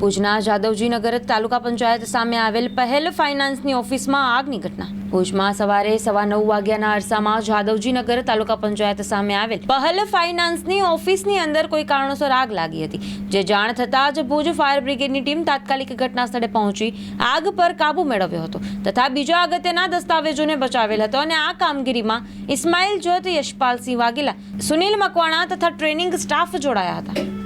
ભુજના જાદવજીનગર તાલુકા પંચાયત સામે આવેલ પહેલ ફાઇનાન્સની ઓફિસમાં આગની ઘટના. ભુજમાં સવારે સવા નવ વાગ્યાના અરસામાં જાદવજીનગર તાલુકા પંચાયત સામે આવેલ પહેલ ફાઇનાન્સની ઓફિસની અંદર કોઈ કારણોસર આગ લાગી હતી. જે જાણ થતાં જ ભુજ ફાયર બ્રિગેડની ટીમ તાત્કાલિક ઘટના સ્થળે પહોંચી આગ પર કાબુ મેળવ્યો હતો તથા બીજા અગત્યના દસ્તાવેજોને બચાવેલ હતો અને આ કામગીરીમાં ઇસ્માઇલ જોત યશપાલસિંહ વાઘેલા, સુનિલ મકવાણા તથા ટ્રેનિંગ સ્ટાફ જોડાયા હતા.